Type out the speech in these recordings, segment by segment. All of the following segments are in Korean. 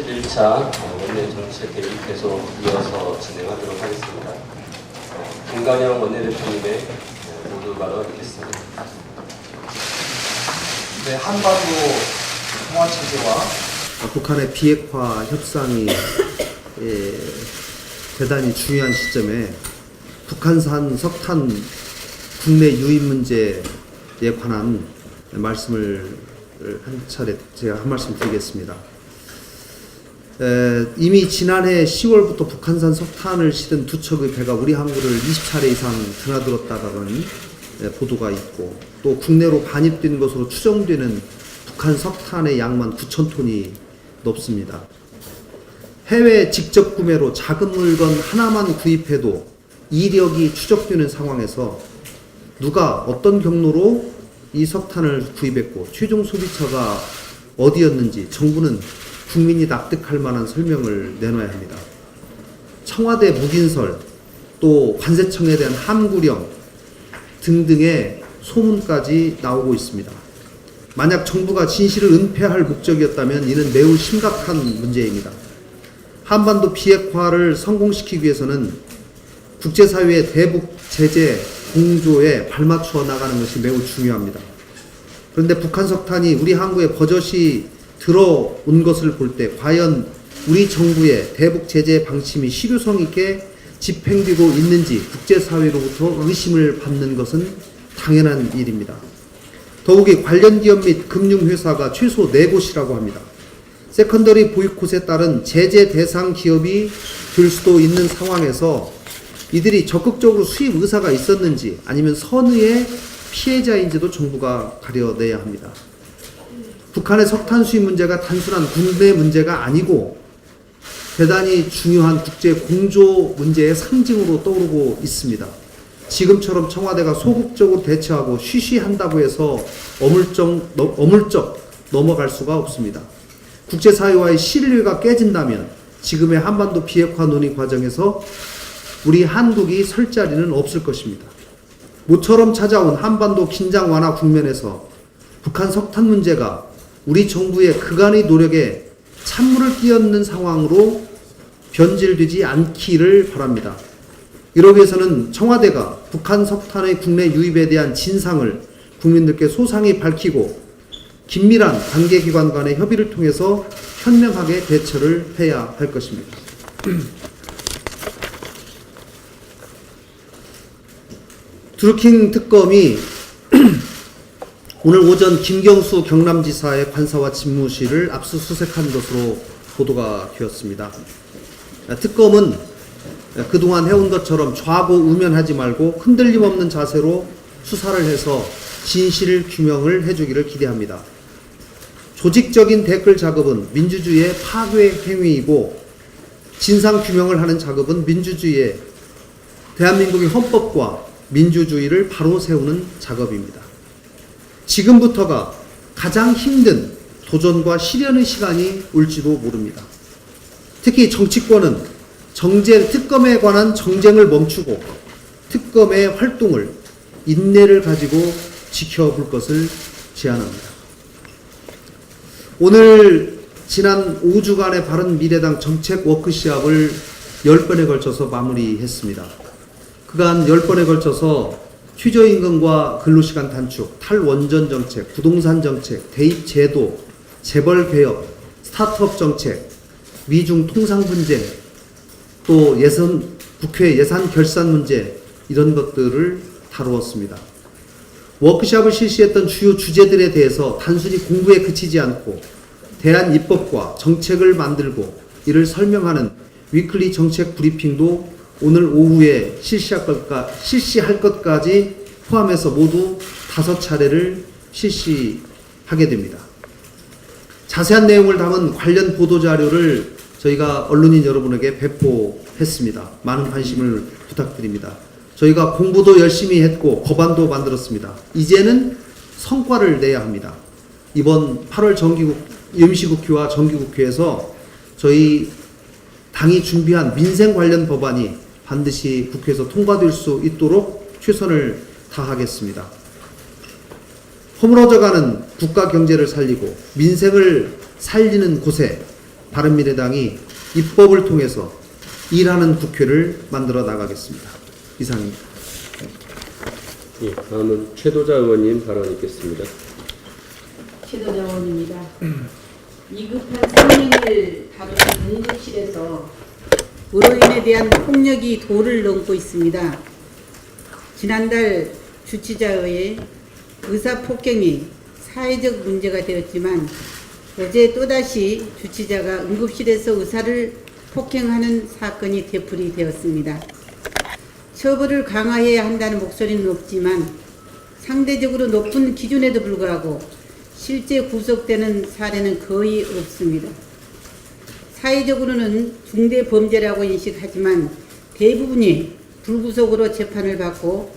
11차 원내 정책 대회 계속 이어서 진행하도록 하겠습니다. 어, 김관영 원내대표님의 어, 모두 발언 듣겠습니다. 네, 한반도 통화 체제와 북한의 비핵화 협상이 예, 대단히 중요한 시점에 북한산 석탄 국내 유입 문제에 관한 말씀을 한 차례 제가 한 말씀 드리겠습니다. 에, 이미 지난해 10월부터 북한산 석탄을 실은 두 척의 배가 우리 항구를 20차례 이상 드나들었다라는 에, 보도가 있고 또 국내로 반입된 것으로 추정되는 북한 석탄의 양만 9천 톤이 넘습니다. 해외 직접 구매로 작은 물건 하나만 구입해도 이력이 추적되는 상황에서 누가 어떤 경로로 이 석탄을 구입했고 최종 소비처가 어디였는지 정부는 국민이 납득할 만한 설명을 내놔야 합니다. 청와대 묵인설, 또 관세청에 대한 함구령 등등의 소문까지 나오고 있습니다. 만약 정부가 진실을 은폐할 목적이었다면 이는 매우 심각한 문제입니다. 한반도 비핵화를 성공시키기 위해서는 국제사회의 대북 제재 공조에 발맞추어 나가는 것이 매우 중요합니다. 그런데 북한 석탄이 우리 항구에 버젓이 들어온 것을 볼 때 과연 우리 정부의 대북 제재 방침이 실효성 있게 집행되고 있는지 국제사회로부터 의심을 받는 것은 당연한 일입니다. 더욱이 관련 기업 및 금융회사가 최소 4곳이라고 합니다. 세컨더리 보이콧에 따른 제재 대상 기업이 될 수도 있는 상황에서 이들이 적극적으로 수입 의사가 있었는지 아니면 선의의 피해자인지도 정부가 가려내야 합니다. 북한의 석탄 수입 문제가 단순한 군대 문제가 아니고 대단히 중요한 국제 공조 문제의 상징으로 떠오르고 있습니다. 지금처럼 청와대가 소극적으로 대처하고 쉬쉬한다고 해서 어물쩍, 너- 어물쩍 넘어갈 수가 없습니다. 국제사회와의 신뢰가 깨진다면 지금의 한반도 비핵화 논의 과정에서 우리 한국이 설 자리는 없을 것입니다. 모처럼 찾아온 한반도 긴장 완화 국면에서 북한 석탄 문제가 우리 정부의 그간의 노력에 찬물을 끼얹는 상황으로 변질되지 않기를 바랍니다. 이러기 위해서는 청와대가 북한 석탄의 국내 유입에 대한 진상을 국민들께 소상히 밝히고 긴밀한 관계기관 간의 협의를 통해서 현명하게 대처를 해야 할 것입니다. 드루킹 특검이 오늘 오전 김경수 경남지사의 관사와 집무실을 압수수색한 것으로 보도가 되었습니다. 특검은 그동안 해온 것처럼 좌고 우면하지 말고 흔들림 없는 자세로 수사를 해서 진실 규명을 해주기를 기대합니다. 조직적인 댓글 작업은 민주주의의 파괴 행위이고 진상 규명을 하는 작업은 민주주의의 대한민국의 헌법과 민주주의를 바로 세우는 작업입니다. 지금부터가 가장 힘든 도전과 실현의 시간이 올지도 모릅니다. 특히 정치권은 정쟁, 특검에 관한 정쟁을 멈추고 특검의 활동을 인내를 가지고 지켜볼 것을 제안합니다. 오늘 지난 5주간의 바른 미래당 정책 워크시합을 10번에 걸쳐서 마무리했습니다. 그간 10번에 걸쳐서 최저임금과 근로시간 단축, 탈원전 정책, 부동산 정책, 대입 제도, 재벌 개혁, 스타트업 정책, 미중 통상 분쟁, 또 예선 국회 예산 결산 문제 이런 것들을 다루었습니다. 워크샵을 실시했던 주요 주제들에 대해서 단순히 공부에 그치지 않고 대한 입법과 정책을 만들고 이를 설명하는 위클리 정책 브리핑도 오늘 오후에 실시할, 것까, 실시할 것까지 포함해서 모두 다섯 차례를 실시하게 됩니다. 자세한 내용을 담은 관련 보도 자료를 저희가 언론인 여러분에게 배포했습니다. 많은 관심을 부탁드립니다. 저희가 공부도 열심히 했고 법안도 만들었습니다. 이제는 성과를 내야 합니다. 이번 8월 정기국 임시국회와 정기국회에서 저희 당이 준비한 민생 관련 법안이 반드시 국회에서 통과될 수 있도록 최선을 다하겠습니다. 허물어져가는 국가 경제를 살리고 민생을 살리는 곳에 바른미래당이 입법을 통해서 일하는 국회를 만들어 나가겠습니다. 이상입니다. 예, 다음은 최도자 의원님 발언 있겠습니다. 최도자 의원입니다. 위급한 상황을 다루는 응급실에서 의료인에 대한 폭력이 도를 넘고 있습니다. 지난달 주치자의 의사 폭행이 사회적 문제가 되었지만 어제 또다시 주치자가 응급실에서 의사를 폭행하는 사건이 되풀이 되었습니다. 처벌을 강화해야 한다는 목소리는 없지만 상대적으로 높은 기준에도 불구하고 실제 구속되는 사례는 거의 없습니다. 사회적으로는 중대 범죄라고 인식하지만 대부분이 불구속으로 재판을 받고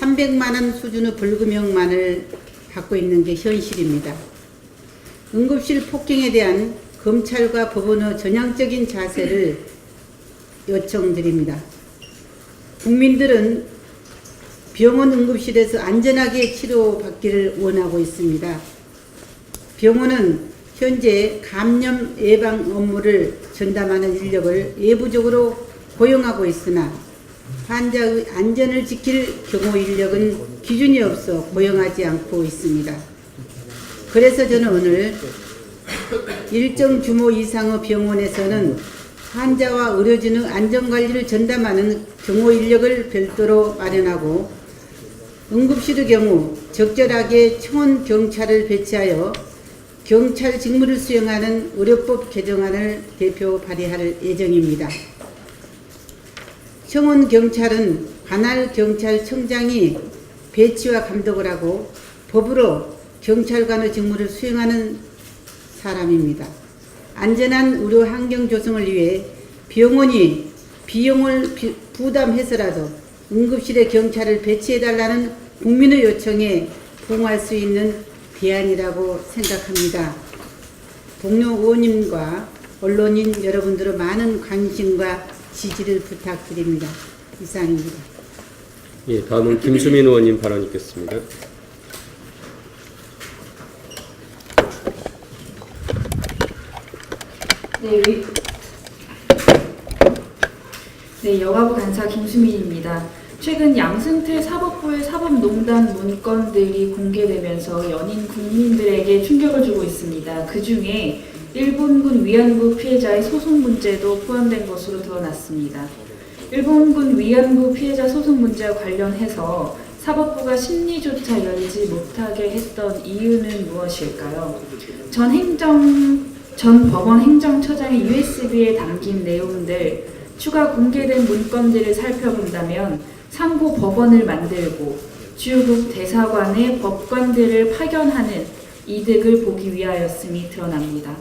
300만 원 수준의 벌금형만을 받고 있는 게 현실입니다. 응급실 폭행에 대한 검찰과 법원의 전향적인 자세를 요청드립니다. 국민들은 병원 응급실에서 안전하게 치료받기를 원하고 있습니다. 병원은 현재 감염 예방 업무를 전담하는 인력을 예부적으로 고용하고 있으나 환자의 안전을 지킬 경호 인력은 기준이 없어 고용하지 않고 있습니다. 그래서 저는 오늘 일정 규모 이상의 병원에서는 환자와 의료진의 안전관리를 전담하는 경호 인력을 별도로 마련하고 응급실의 경우 적절하게 청원 경찰을 배치하여 경찰 직무를 수행하는 의료법 개정안을 대표 발의할 예정입니다. 청원 경찰은 관할 경찰청장이 배치와 감독을 하고 법으로 경찰관의 직무를 수행하는 사람입니다. 안전한 의료 환경 조성을 위해 병원이 비용을 비- 부담해서라도 응급실에 경찰을 배치해달라는 국민의 요청에 부응할 수 있는 대안이라고 생각합니다. 동료 의원님과 언론인 여러분들의 많은 관심과 지지를 부탁드립니다. 이상입니다. 예, 다음은 김수민 의원님 발언 있겠습니다. 네, 의... 네, 여가부 간사 김수민입니다. 최근 양승태 사법부의 사법농단 문건들이 공개되면서 연인 국민들에게 충격을 주고 있습니다. 그 중에 일본군 위안부 피해자의 소송 문제도 포함된 것으로 드러났습니다. 일본군 위안부 피해자 소송 문제와 관련해서 사법부가 심리조차 열지 못하게 했던 이유는 무엇일까요? 전 행정 전 법원 행정처장의 USB에 담긴 내용들 추가 공개된 문건들을 살펴본다면 상고 법원을 만들고 주요국 대사관의 법관들을 파견하는 이득을 보기 위하였음이 드러납니다.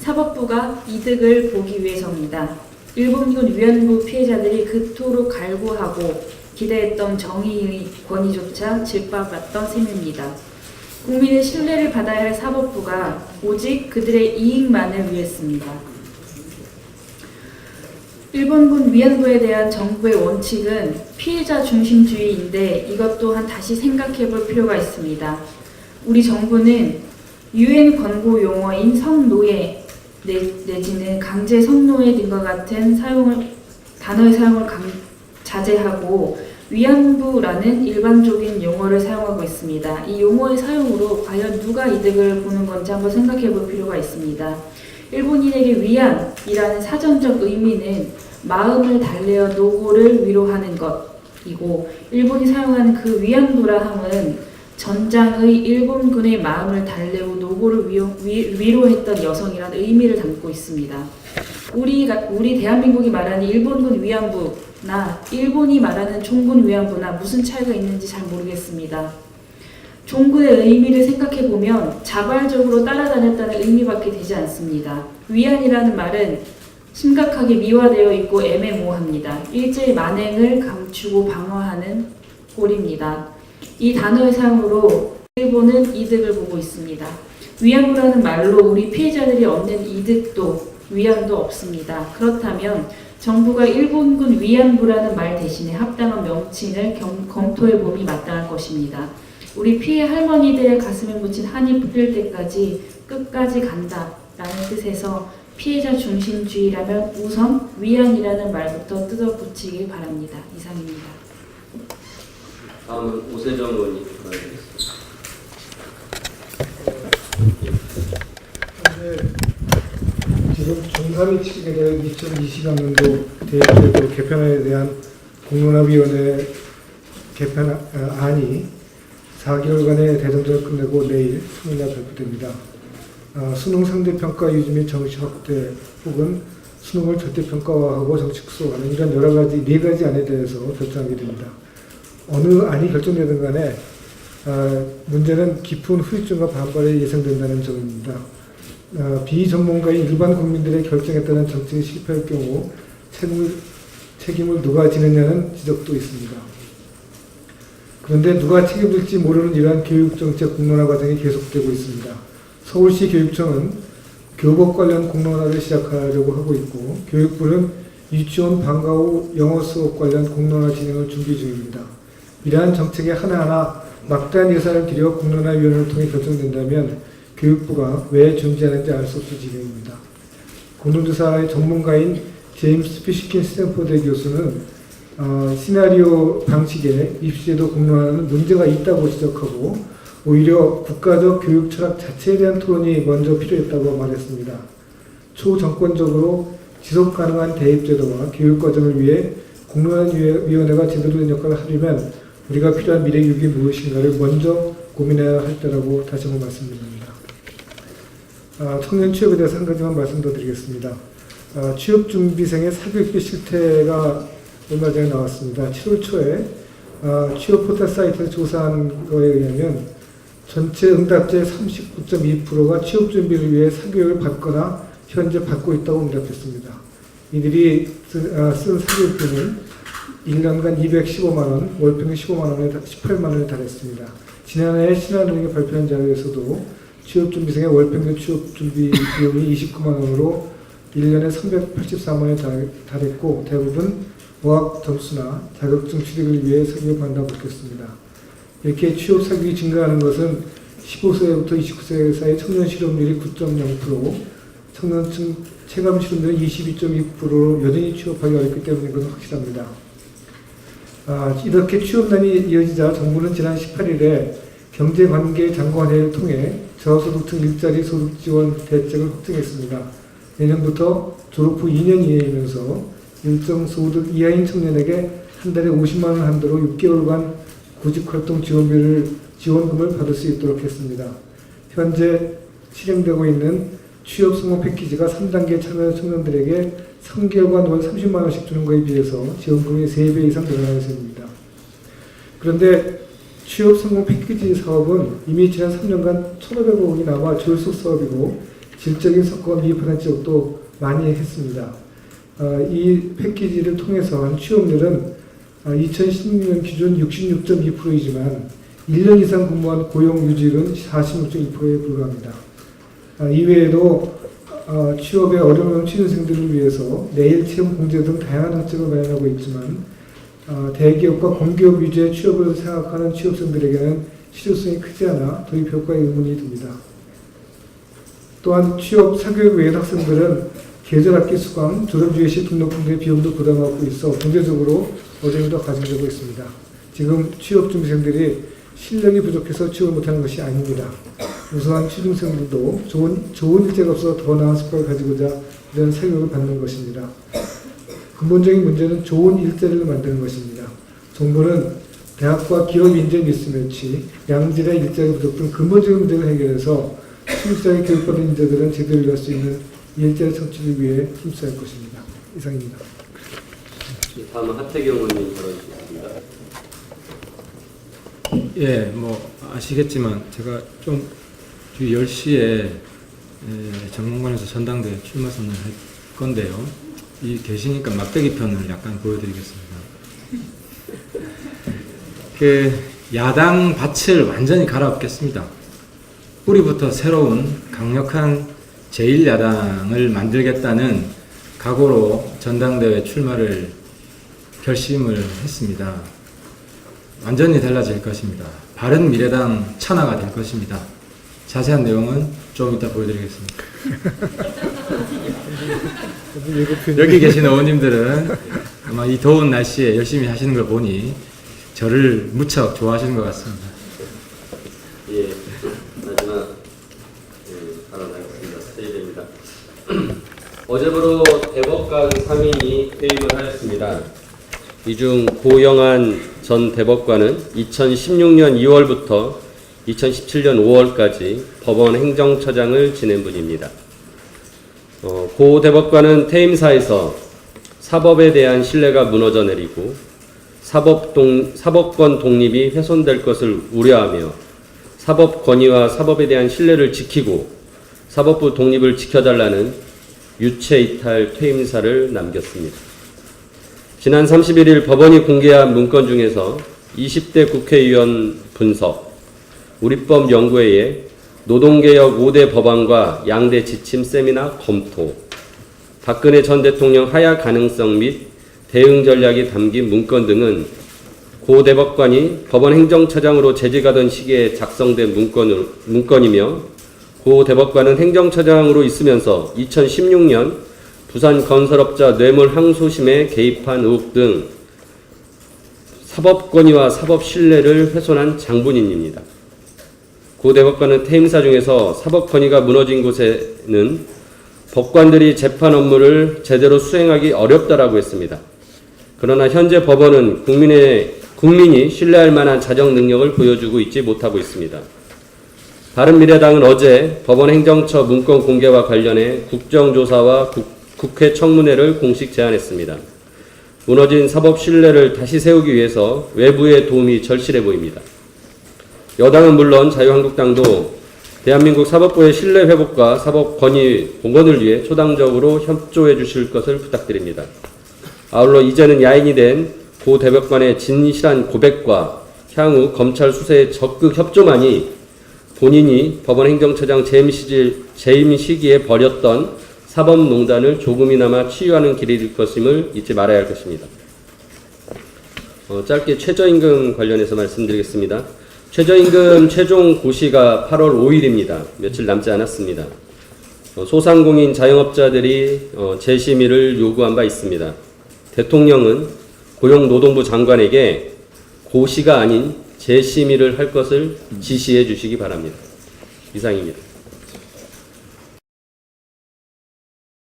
사법부가 이득을 보기 위해서입니다. 일본군 위안부 피해자들이 그토록 갈구하고 기대했던 정의의 권위조차 질밥았던 셈입니다. 국민의 신뢰를 받아야 할 사법부가 오직 그들의 이익만을 위했습니다. 일본군 위안부에 대한 정부의 원칙은 피해자 중심주의인데 이것 또한 다시 생각해 볼 필요가 있습니다. 우리 정부는 유엔 권고 용어인 성노예 내, 내지는 강제 성노예 등과 같은 사용을 단어의 사용을 강, 자제하고 위안부라는 일반적인 용어를 사용하고 있습니다. 이 용어의 사용으로 과연 누가 이득을 보는 건지 한번 생각해 볼 필요가 있습니다. 일본인에게 위안이라는 사전적 의미는 마음을 달래어 노고를 위로하는 것이고 일본이 사용하는 그 위안부라 함은 전장의 일본군의 마음을 달래고 노고를 위로, 위, 위로 했던 여성이라는 의미를 담고 있습니다. 우리가 우리 대한민국이 말하는 일본군 위안부나 일본이 말하는 종군 위안부나 무슨 차이가 있는지 잘 모르겠습니다. 종군의 의미를 생각해 보면 자발적으로 따라다녔다는 의미밖에 되지 않습니다. 위안이라는 말은 심각하게 미화되어 있고 애매모호합니다. 일제의 만행을 감추고 방어하는 꼴입니다. 이 단어의 사용으로 일본은 이득을 보고 있습니다. 위안부라는 말로 우리 피해자들이 얻는 이득도 위안도 없습니다. 그렇다면 정부가 일본군 위안부라는 말 대신에 합당한 명칭을 겸- 검토해 봄이 마땅할 것입니다. 우리 피해 할머니들의 가슴에 묻힌 한이 풀릴 때까지 끝까지 간다 라는 뜻에서 피해자 중심주의라면 우선 위안이라는 말부터 뜯어 고치길 바랍니다. 이상입니다. 다음은 오세정 의원님 말씀드리겠습니다. 현재 지금 중3이 치게 될 2020학년도 대입제도 개편에 대한 공론화위원회 개편 아, 안이 4개월간의 대정전을 끝내고 내일 수능날 발표됩니다. 아, 수능 상대평가 유지 및 정시 확대 혹은 수능을 절대평가화하고 정치 축소하는 이런 여러 가지 네 가지 안에 대해서 결정하게 됩니다. 어느 안이 결정되든 간에 아, 문제는 깊은 후유증과 반발이 예상된다는 점입니다. 어, 비전문가인 일반 국민들의 결정에 따른 정책이 실패할 경우 책임을, 책임을 누가 지느냐는 지적도 있습니다. 그런데 누가 책임질지 모르는 이러한 교육정책 공론화 과정이 계속되고 있습니다. 서울시 교육청은 교복 관련 공론화를 시작하려고 하고 있고 교육부는 유치원 방과 후 영어 수업 관련 공론화 진행을 준비 중입니다. 이러한 정책이 하나하나 막대한 예산을 들여 공론화위원회를 통해 결정된다면 교육부가 왜 존재하는지 알 수 없을 지경입니다. 공동조사의 전문가인 제임스 피시킨 스탠포드 교수는 어, 시나리오 방식의 입시제도 공론화는 문제가 있다고 지적하고 오히려 국가적 교육 철학 자체에 대한 토론이 먼저 필요했다고 말했습니다. 초정권적으로 지속 가능한 대입제도와 교육 과정을 위해 공론화위원회가 제대로 된 역할을 하려면 우리가 필요한 미래 교육이 무엇인가를 먼저 고민해야 할 때라고 다시 한번 말씀드립니다. 아, 청년 취업에 대해서 한 가지만 말씀 더 드리겠습니다. 아, 취업 준비생의 사교육비 실태가 얼마 전에 나왔습니다. 7월 초에 아, 취업 포털 사이트를 조사한 거에 의하면 전체 응답자의 39.2%가 취업 준비를 위해 사교육을 받거나 현재 받고 있다고 응답했습니다. 이들이 쓴, 아, 쓴 사교육비는 1년간 215만 원, 월 평균 15만 원에 18만 원에 달했습니다. 지난해 신한은행이 발표한 자료에서도 취업준비생의 월평균 취업준비 비용이 29만 원으로 1년에 384만 원에 달- 달했고 대부분 어학 점수나 자격증 취득을 위해 받는다고 밝혔습니다. 이렇게 취업 사교육이 증가하는 것은 15세부터 29세 사이 청년 실업률이 9.0%, 청년층 체감 실업률은 22.2%로 여전히 취업하기 어렵기 때문인 것은 확실합니다. 아, 이렇게 취업난이 이어지자 정부는 지난 18일에 경제관계 장관회의를 통해 저소득층 일자리 소득 지원 대책을 확정했습니다. 내년부터 졸업 후 2년 이내이면서 일정 소득 이하인 청년에게 한 달에 50만 원 한도로 6개월간 구직활동 지원비를 지원금을 받을 수 있도록 했습니다. 현재 실행되고 있는 취업 성공 패키지가 3단계 참여 청년들에게 3개월간 월 30만 원씩 주는 것에 비해서 지원금이 3배 이상 늘어나는 셈입니다. 그런데 취업 성공 패키지 사업은 이미 지난 3년간 1,500억 원이 남아 졸속 사업이고 질적인 성과가 미흡한 지역도 많이 했습니다. 어, 이 패키지를 통해서 한 취업률은 어, 2016년 기준 66.2%이지만 1년 이상 근무한 고용 유지율은 46.2%에 불과합니다. 아, 이외에도 어, 취업에 어려운 취준생들을 위해서 내일 체험 공제 등 다양한 혜택을 마련하고 있지만 어, 대기업과 공기업 위주의 취업을 생각하는 취업생들에게는 실효성이 크지 않아 도입 효과에 의문이 듭니다. 또한 취업 사교육 외인 학생들은 계절학기 수강, 졸업 주의 시 등록금 등 비용도 부담하고 있어 경제적으로 어려움이 더 가중되고 있습니다. 지금 취업 준비생들이 실력이 부족해서 취업을 못하는 것이 아닙니다. 우수한 취준생들도 좋은, 좋은 일자가 없어 더 나은 습관을 가지고자 이런 사교육을 받는 것입니다. 근본적인 문제는 좋은 일자리를 만드는 것입니다. 정부는 대학과 기업 인재 미스매치, 양질의 일자리 부족 등 근본적인 문제를 해결해서 취직자의 교육받은 인재들은 제대로 일할 수 있는 일자리 창출을 위해 힘써야 할 것입니다. 이상입니다. 다음은 하태경 의원님 발언주시겠습니다. 예, 뭐 아시겠지만 제가 좀 주위 10시에 정문관에서 전당대회 출마 선언을 할 건데요. 이 계시니까 막대기 편을 약간 보여드리겠습니다. 그 야당 밭을 완전히 갈아엎겠습니다. 뿌리부터 새로운 강력한 제1야당을 만들겠다는 각오로 전당대회 출마를 결심을 했습니다. 완전히 달라질 것입니다. 바른 미래당 천하가 될 것입니다. 자세한 내용은 좀 이따 보여드리겠습니다. 여기 계신 의원님들은 아마 이 더운 날씨에 열심히 하시는 걸 보니 저를 무척 좋아하시는 것 같습니다. 예, 마지막 예, 발언하겠습니다. 스테이지입니다. 어제부로 대법관 3인이 퇴임을 하였습니다. 이 중 고영한 전 대법관은 2016년 2월부터 2017년 5월까지 법원 행정처장을 지낸 분입니다. 어, 고 대법관은 퇴임사에서 사법에 대한 신뢰가 무너져 내리고 사법 동, 사법권 독립이 훼손될 것을 우려하며 사법 권위와 사법에 대한 신뢰를 지키고 사법부 독립을 지켜달라는 유체 이탈 퇴임사를 남겼습니다. 지난 31일 법원이 공개한 문건 중에서 20대 국회의원 분석, 우리법 연구회의 노동개혁 5대 법안과 양대 지침 세미나 검토, 박근혜 전 대통령 하야 가능성 및 대응 전략이 담긴 문건 등은 고 대법관이 법원 행정처장으로 재직하던 시기에 작성된 문건을, 문건이며 고 대법관은 행정처장으로 있으면서 2016년 부산 건설업자 뇌물 항소심에 개입한 의혹 등 사법 권위와 사법 신뢰를 훼손한 장본인입니다. 고 대법관은 퇴임사 중에서 사법 권위가 무너진 곳에는 법관들이 재판 업무를 제대로 수행하기 어렵다라고 했습니다. 그러나 현재 법원은 국민의 국민이 신뢰할 만한 자정 능력을 보여주고 있지 못하고 있습니다. 바른미래당은 어제 법원 행정처 문건 공개와 관련해 국정조사와 국, 국회 청문회를 공식 제안했습니다. 무너진 사법 신뢰를 다시 세우기 위해서 외부의 도움이 절실해 보입니다. 여당은 물론 자유한국당도 대한민국 사법부의 신뢰 회복과 사법 권위 복원을 위해 초당적으로 협조해 주실 것을 부탁드립니다. 아울러 이제는 야인이 된 고 대법관의 진실한 고백과 향후 검찰 수사에 적극 협조만이 본인이 법원 행정처장 재임 시기, 재임 시기에 벌였던 사법농단을 조금이나마 치유하는 길일 것임을 잊지 말아야 할 것입니다. 어, 짧게 최저임금 관련해서 말씀드리겠습니다. 최저임금 최종 고시가 8월 5일입니다. 며칠 남지 않았습니다. 어, 소상공인 자영업자들이 어, 재심의를 요구한 바 있습니다. 대통령은 고용노동부 장관에게 고시가 아닌 재심의를 할 것을 지시해 주시기 바랍니다. 이상입니다.